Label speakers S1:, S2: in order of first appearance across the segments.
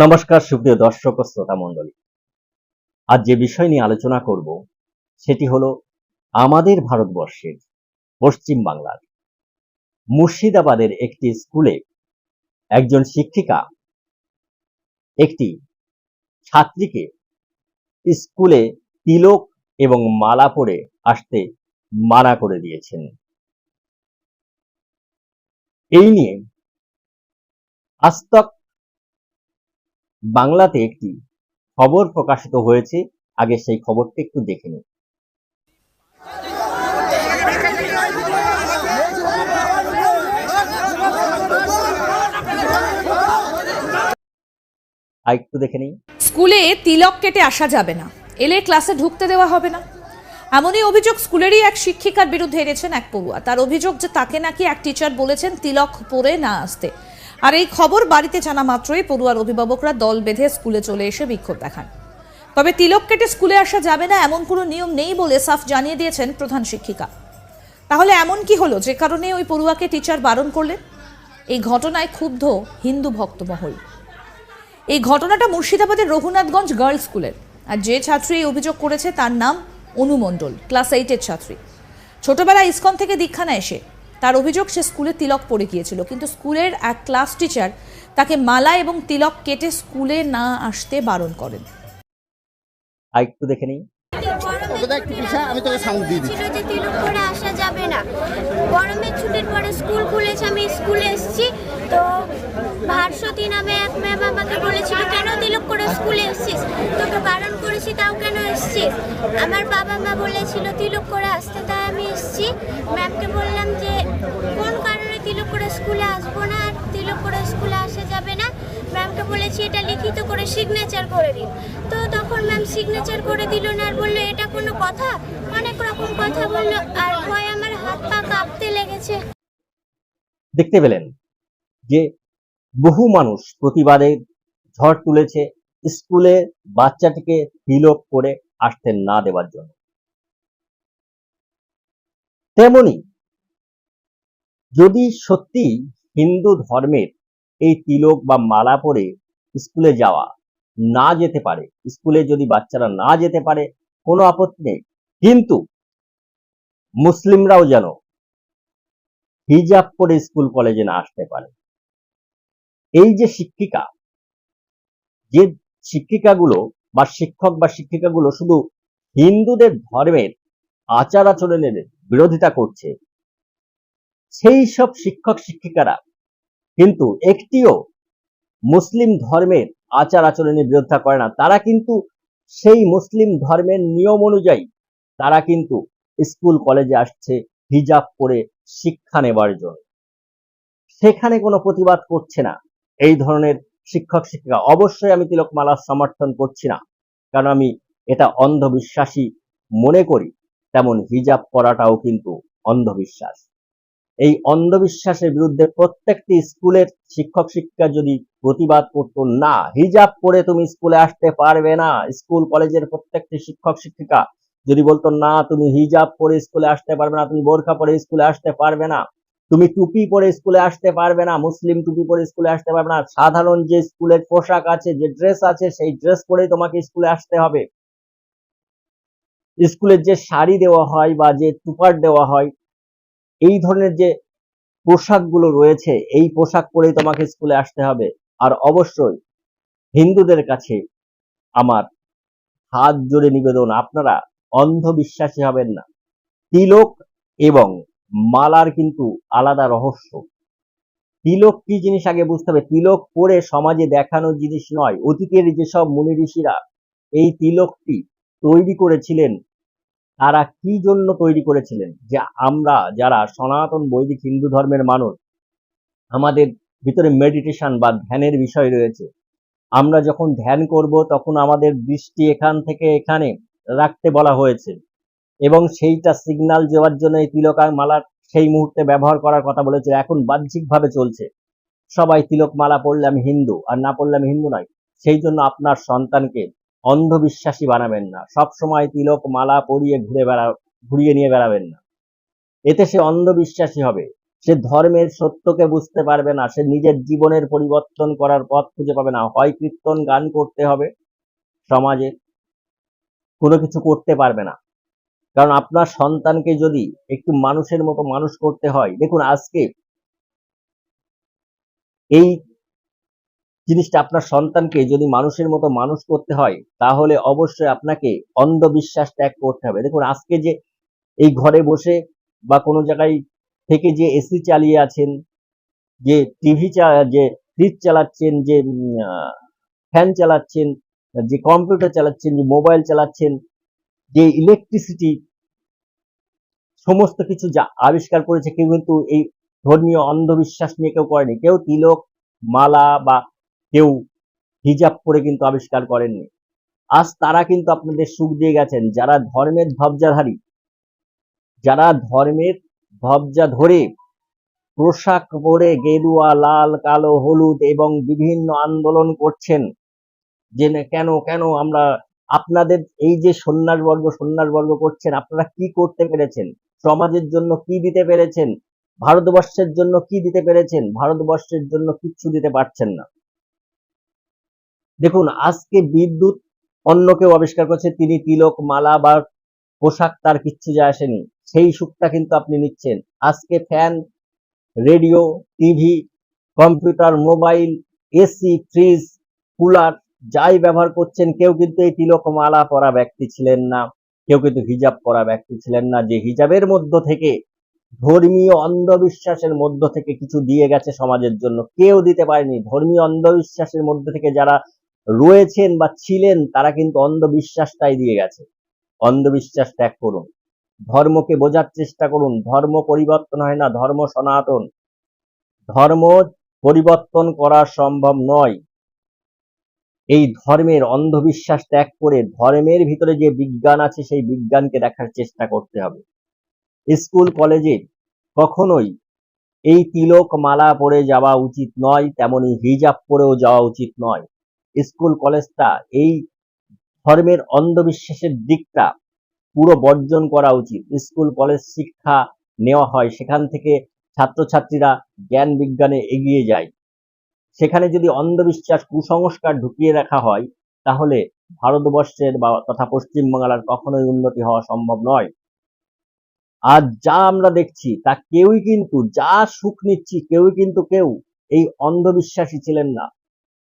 S1: নমস্কার, সুপ্রিয় দর্শক ও শ্রোতা মণ্ডলী। আজ যে বিষয় নিয়ে আলোচনা করব, সেটি হলো আমাদের ভারতবর্ষের পশ্চিম বাংলার মুর্শিদাবাদের একটি স্কুলে একজন শিক্ষিকা একটি ছাত্রীকে স্কুলে তিলক এবং মালা পরে আসতে মানা করে দিয়েছেন। এই নিয়ে আস্তক বাংলাতে একটি খবর প্রকাশিত হয়েছে। আগে সেই খবরটি একটু দেখে নিন। একটু দেখে নিই
S2: স্কুলে তিলক কেটে আসা যাবে না। এলে ক্লাসে ঢুকতে দেওয়া হবে না। এমনই অভিযোগ স্কুলেরই এক শিক্ষিকার বিরুদ্ধে এনেছেন এক পড়ুয়া। তার অভিযোগ যে তাকে নাকি এক টিচার বলেছেন, তিলক পরে না আসতে। আর এই খবর বাড়িতে জানা মাত্রই পড়ুয়ার অভিভাবকরা দল বেঁধে স্কুলে চলে এসে বিক্ষোভ দেখান। তবে তিলক কেটে স্কুলে আসা যাবে না এমন কোনো নিয়ম নেই বলে সাফ জানিয়ে দিয়েছেন প্রধান শিক্ষিকা। তাহলে এমন কি হলো যে কারণে ওই পড়ুয়াকে টিচার বারণ করলেন? এই ঘটনায় ক্ষুব্ধ হিন্দু ভক্তমহল এই ঘটনাটা মুর্শিদাবাদের রঘুনাথগঞ্জ গার্লস স্কুলের। আর যে ছাত্রী এই অভিযোগ করেছে তার নাম অনু মণ্ডল ক্লাস এইটের ছাত্রী। ছোটবেলায় ইসকন থেকে দীক্ষা নেয় সে। তার অভিযোগ সে স্কুলে তিলক পড়ে গিয়েছিল। কিন্তু স্কুলের এক ক্লাস টিচার তাকে মালা এবং তিলক কেটে স্কুলে না আসতে বারণ করেন।
S1: দেখে নিই।
S3: একটু আমি তোকে সাউন্ড দিয়ে দিচ্ছি।
S4: যে তিলক করে আসা যাবে না। গরমের ছুটির পরে স্কুল খুলেছে আমি স্কুলে এসেছি। তো ভারসতী নামে এক ম্যাম আমাকে বলেছিল কেন তিলক করে স্কুলে এসেছিস? তোকে বারণ করেছি, তাও কেন এসেছিস? আমার বাবা মা বলেছিল, তিলক করে আসতে। তাই আমি এসেছি। ম্যামকে বললাম যে, কোন কারণে তিলক করে স্কুলে আসব না? আর তিলক করে স্কুলে আসা যাবে না? ম্যামকে বলেছি, এটা লিখিত করে সিগনেচার করে দিন। তো তখন ম্যাম সিগনেচার করে দিল না আর বলল, এটা কোনো কথা? অনেক রকম কথা বলল, আর ভয় আমার হাত পা কাঁপতে লেগেছে।
S1: দেখতে পেলেন যে বহু মানুষ প্রতিবাদের ঝড় তুলেছে, স্কুলে বাচ্চাটিকে তিলক করে আসতে না দেওয়ার জন্য। তেমনি, যদি সত্যি হিন্দু ধর্মের এই তিলক বা মালা পরে স্কুলে যাওয়া না যেতে পারে, স্কুলে যদি বাচ্চারা না যেতে পারে, কোনো আপত্তি নেই। কিন্তু মুসলিমরাও যেন হিজাব পরে স্কুল কলেজে না আসতে পারে। এই যে শিক্ষিকা যে শিক্ষিকাগুলো বা শিক্ষক বা শিক্ষিকাগুলো শুধু হিন্দুদের ধর্মের আচার আচরণের বিরোধিতা করছে, সেই সব শিক্ষক শিক্ষিকারা কিন্তু একটিও মুসলিম ধর্মের আচার আচরণের বিরোধিতা করে না। তারা কিন্তু সেই মুসলিম ধর্মের নিয়ম অনুযায়ী তারা কিন্তু স্কুল, কলেজে আসছে হিজাব করে শিক্ষা নেবার জন্য। সেখানে কোনো প্রতিবাদ করছে না। এই ধরনের শিক্ষক, শিক্ষিকা। অবশ্যই আমি তিলকমালার সমর্থন করছি না। কারণ আমি এটা অন্ধবিশ্বাসী মনে করি। তেমন হিজাব পরাটাও কিন্তু অন্ধবিশ্বাস। এই অন্ধবিশ্বাসের বিরুদ্ধে প্রত্যেকটি স্কুলের শিক্ষক, শিক্ষিকা যদি প্রতিবাদ করতো, না, হিজাব পরে তুমি স্কুলে আসতে পারবে না। স্কুল, কলেজের প্রত্যেকটি শিক্ষক, শিক্ষিকা যদি বলতো, না, তুমি হিজাব পরে স্কুলে আসতে পারবে না, তুমি বোরখা পরে স্কুলে আসতে পারবে না। তুমি টুপি পরে স্কুলে আসতে পারবে না, মুসলিম টুপি পরে স্কুলে আসতে পারবে না, সাধারণ যে স্কুলের পোশাক আছে, যে ড্রেস আছে, সেই ড্রেস পরেই তোমাকে স্কুলে আসতে হবে। স্কুলের যে শাড়ি দেওয়া হয় বা যে টুপার দেওয়া হয়, এই ধরনের যে পোশাকগুলো রয়েছে, এই পোশাক পরেই তোমাকে স্কুলে আসতে হবে। আর অবশ্যই হিন্দুদের কাছে আমার হাত জোড়ে নিবেদন, আপনারা অন্ধবিশ্বাসী হবেন না। তিলক এবং মালার কিন্তু আলাদা রহস্য। তিলক কি জিনিস আগে বুঝতে হবে? তিলক পরে সমাজে দেখানোর জিনিস নয়। অতীতের যেসব মুনি ঋষিরা এই তিলকটি তৈরি করেছিলেন, তারা কি জন্য তৈরি করেছিলেন? যে আমরা যারা সনাতন বৈদিক হিন্দু ধর্মের মানুষ, আমাদের ভিতরে মেডিটেশন বা ধ্যানের বিষয় রয়েছে। আমরা যখন ধ্যান করব, তখন আমাদের দৃষ্টি এখান থেকে এখানে রাখতে বলা হয়েছে। এবং সেইটা সিগন্যাল দেওয়ার জন্য এই তিলক মালার সেই মুহূর্তে ব্যবহার করার কথা বলেছে এখন বাহ্যিকভাবে চলছে। সবাই তিলক মালা পড়লে আমি হিন্দু, আর না পড়লে আমি হিন্দু নয়। সেই জন্য আপনার সন্তানকে অন্ধবিশ্বাসী বানাবেন না। সব সময় তিলক মালা পরিয়ে ঘুরে বেড়া, ঘুরিয়ে নিয়ে বেড়াবেন না। এতে সে অন্ধবিশ্বাসী হবে। সে ধর্মের সত্যকে বুঝতে পারবে না। সে নিজের জীবনের পরিবর্তন করার পথ খুঁজে পাবে না। হয় কীর্তন, গান করতে হবে সমাজে। কোনো কিছু করতে পারবে না। কারণ আপনার সন্তানকে যদি একটু মানুষের মতো মানুষ করতে হয়, দেখুন আজকে এই জিনিসটা আপনার সন্তানকে যদি মানুষের মতো মানুষ করতে হয়, তাহলে অবশ্যই আপনাকে অন্ধবিশ্বাস ত্যাগ করতে হবে। দেখুন আজকে যে এই ঘরে বসে বা কোনো জায়গায় থেকে যে এসি চালিয়ে আছেন, যে টিভি যে ফ্রিজ চালাচ্ছেন, যে ফ্যান চালাচ্ছেন, যে কম্পিউটার চালাচ্ছেন, যে মোবাইল চালাচ্ছেন যে ইলেকট্রিসিটি সমস্ত কিছু যা আবিষ্কার করেছে, কেউ কিন্তু এই ধর্মীয় অন্ধবিশ্বাস নিয়ে কেউ করেনি। কেউ তিলক, মালা বা কেউ হিজাব পরে কিন্তু আবিষ্কার করেননি। আজ তারা কিন্তু আপনাদের সুখ দিয়ে গেছেন। যারা ধর্মের ধ্বজাধারী, যারা ধর্মের ধ্বজা ধরে পোশাক পরে গেরুয়া, লাল, কালো, হলুদ এবং বিভিন্ন আন্দোলন করছেন, যে কেন কেন আমরা আপনাদের এই যে সন্ন্যাস বর্গ সন্ন্যাস বর্গ করছেন, আপনারা কি করতে পেরেছেন? সমাজের জন্য কি দিতে পেরেছেন? ভারতবর্ষের জন্য কি দিতে পেরেছেন? ভারতবর্ষের জন্য কিচ্ছু দিতে পারছেন না। দেখুন, আজকে বিদ্যুৎ অন্য কেউ আবিষ্কার করছে, তিনি তিলক, মালা বা পোশাক, তার কিচ্ছু যায় আসেনি। সেই সুখটা কিন্তু আপনি নিচ্ছেন। আজকে fan, radio, TV, computer, mobile, AC, fridge, cooler যাই ব্যবহার করছেন, কেউ কিন্তু এই তিলক মালা পরা ব্যক্তি ছিলেন না, কেউ কিন্তু হিজাব পরা ব্যক্তি ছিলেন না, যে হিজাবের মধ্য থেকে, ধর্মীয় অন্ধবিশ্বাসের মধ্য থেকে কিছু দিয়ে গেছে সমাজের জন্য, কেউ দিতে পারেনি। ধর্মীয় অন্ধবিশ্বাসের মধ্যে থেকে যারা রয়েছেন বা ছিলেন, তারা কিন্তু অন্ধবিশ্বাসটাই দিয়ে গেছে। অন্ধবিশ্বাস ত্যাগ করুন। ধর্মকে বোঝার চেষ্টা করুন। ধর্ম পরিবর্তন হয় না, ধর্ম সনাতন। ধর্ম পরিবর্তন করা সম্ভব নয়। এই ধর্মের অন্ধবিশ্বাস ত্যাগ করে ধর্মের ভিতরে যে বিজ্ঞান আছে, সেই বিজ্ঞানকে দেখার চেষ্টা করতে হবে। স্কুল, কলেজে কখনোই এই তিলক মালা পরে যাওয়া উচিত নয়, তেমনি হিজাব পরেও যাওয়া উচিত নয়। স্কুল, কলেজটা এই ধর্মের অন্ধবিশ্বাসের দিকটা পুরো বর্জন করা উচিত। স্কুল, কলেজ শিক্ষা নেওয়া হয়, সেখান থেকে ছাত্রছাত্রীরা জ্ঞান বিজ্ঞানে এগিয়ে যায়। সেখানে যদি অন্ধবিশ্বাস, কুসংস্কার ঢুকিয়ে রাখা হয়, তাহলে ভারতবর্ষের বা তথা পশ্চিমবাংলার কখনোই উন্নতি হওয়া সম্ভব নয়। আর যা আমরা দেখছি, তা কেউই কিন্তু, যা সুখ নিচ্ছি, কেউই কিন্তু কেউ এই অন্ধবিশ্বাসী ছিলেন না।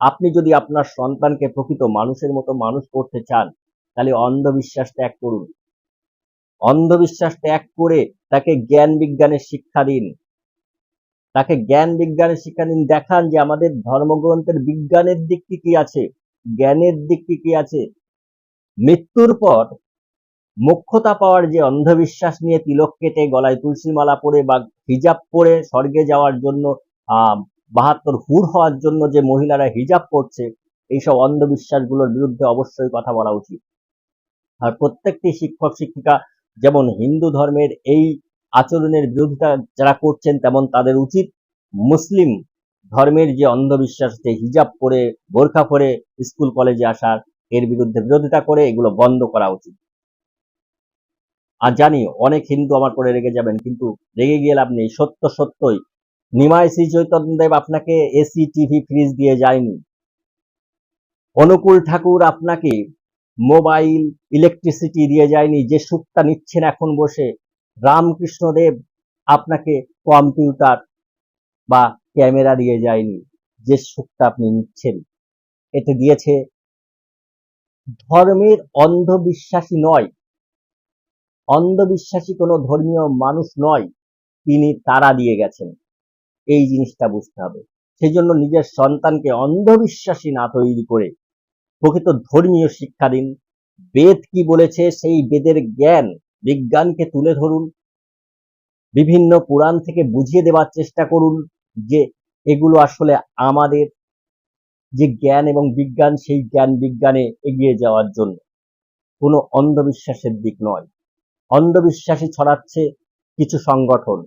S1: আপনি যদি আপনার সন্তানকে প্রকৃত মানুষের মতো মানুষ করতে চান, তাহলে অন্ধবিশ্বাস ত্যাগ করুন। অন্ধবিশ্বাস ত্যাগ করে তাকে জ্ঞান বিজ্ঞানের শিক্ষা দিন। তাকে জ্ঞান বিজ্ঞানের শিক্ষা দিন। দেখান যে আমাদের ধর্মগ্রন্থের বিজ্ঞানের দিকটি কি আছে, জ্ঞানের দিকটি কি আছে। মৃত্যুর পর মোক্ষতা পাওয়ার যে অন্ধবিশ্বাস নিয়ে তিলক কেটে গলায় তুলসী মালা পরে বা হিজাব পরে স্বর্গে যাওয়ার জন্য বাহাত্তর হুর হওয়ার জন্য যে মহিলারা হিজাব করছে এইসব অন্ধবিশ্বাসগুলোর বিরুদ্ধে অবশ্যই কথা বলা উচিত। আর প্রত্যেকটি শিক্ষক, শিক্ষিকা যেমন হিন্দু ধর্মের এই আচরণের বিরোধিতা যারা করছেন তেমন তাদের উচিত মুসলিম ধর্মের যে অন্ধবিশ্বাস, যে হিজাব পরে, বোরখা পরে স্কুল, কলেজে আসার, এর বিরুদ্ধে বিরোধিতা করে, এগুলো বন্ধ করা উচিত। আর জানি, অনেক হিন্দু আমার পরে রেগে যাবেন, কিন্তু রেগে লাভ নেই। সত্য সত্যই। নিমাই শ্রী চৈতন্যদেব আপনাকে এসি, টিভি, ফ্রিজ দিয়ে যায়নি। অনুকূল ঠাকুর আপনাকে মোবাইল, ইলেকট্রিসিটি দিয়ে যায়নি। যে সুখটা নিচ্ছেন এখন বসে রামকৃষ্ণ দেব আপনাকে কম্পিউটার বা ক্যামেরা দিয়ে যায়নি, যে সুখটা আপনি নিচ্ছেন। এতে দিয়েছে, ধর্মের অন্ধবিশ্বাসী নয়। অন্ধবিশ্বাসী কোনো ধর্মীয় মানুষ নয়, তিনি তারা দিয়ে গেছেন। এই জিনিসটা বুঝতে হবে। সেই জন্য নিজের সন্তানকে অন্ধবিশ্বাসী না তৈরি করে প্রকৃত ধর্মীয় শিক্ষা দিন। বেদ কি বলেছে, সেই বেদের জ্ঞান বিজ্ঞানকে তুলে ধরুন, বিভিন্ন পুরাণ থেকে বুঝিয়ে দেওয়ার চেষ্টা করুন যে এগুলো আসলে আমাদের যে জ্ঞান এবং বিজ্ঞান, সেই জ্ঞান বিজ্ঞানে এগিয়ে যাওয়ার জন্য। কোনো অন্ধবিশ্বাসের দিক নয়। অন্ধবিশ্বাসী ছড়াচ্ছে কিছু সংগঠন।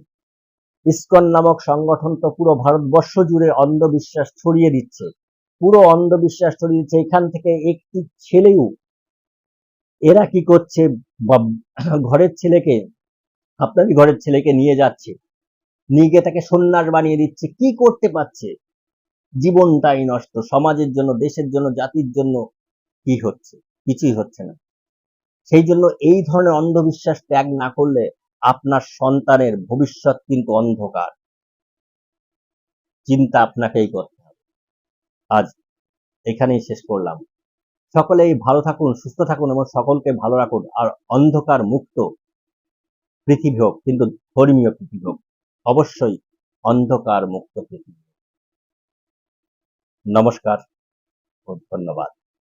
S1: ইসকন নামক সংগঠন তো পুরো ভারতবর্ষ জুড়ে অন্ধবিশ্বাস ছড়িয়ে দিচ্ছে। পুরো অন্ধবিশ্বাস ছড়িয়ে দিচ্ছে। এখান থেকে একটি ছেলেও এরা কি করছে? বা ঘরের ছেলেকে আপনারই ঘরের ছেলেকে নিয়ে যাচ্ছে। নিয়ে গিয়ে তাকে সন্ন্যাস বানিয়ে দিচ্ছে। কি করতে পারছে? জীবনটাই নষ্ট। সমাজের জন্য, দেশের জন্য, জাতির জন্য কি হচ্ছে? কিছুই হচ্ছে না। সেই জন্য এই ধরনের অন্ধবিশ্বাস ত্যাগ না করলে আপনার সন্তানের ভবিষ্যৎ কিন্তু অন্ধকার। চিন্তা আপনাকেই করতে হবে। আজ এখানেই শেষ করলাম। সকলেই ভালো থাকুন, সুস্থ থাকুন এবং সকলকে ভালো রাখুন। আর অন্ধকার মুক্ত পৃথিবী হোক, কিন্তু ধর্মীয় পৃথিবী হোক, অবশ্যই অন্ধকার মুক্ত পৃথিবী নমস্কার ও ধন্যবাদ।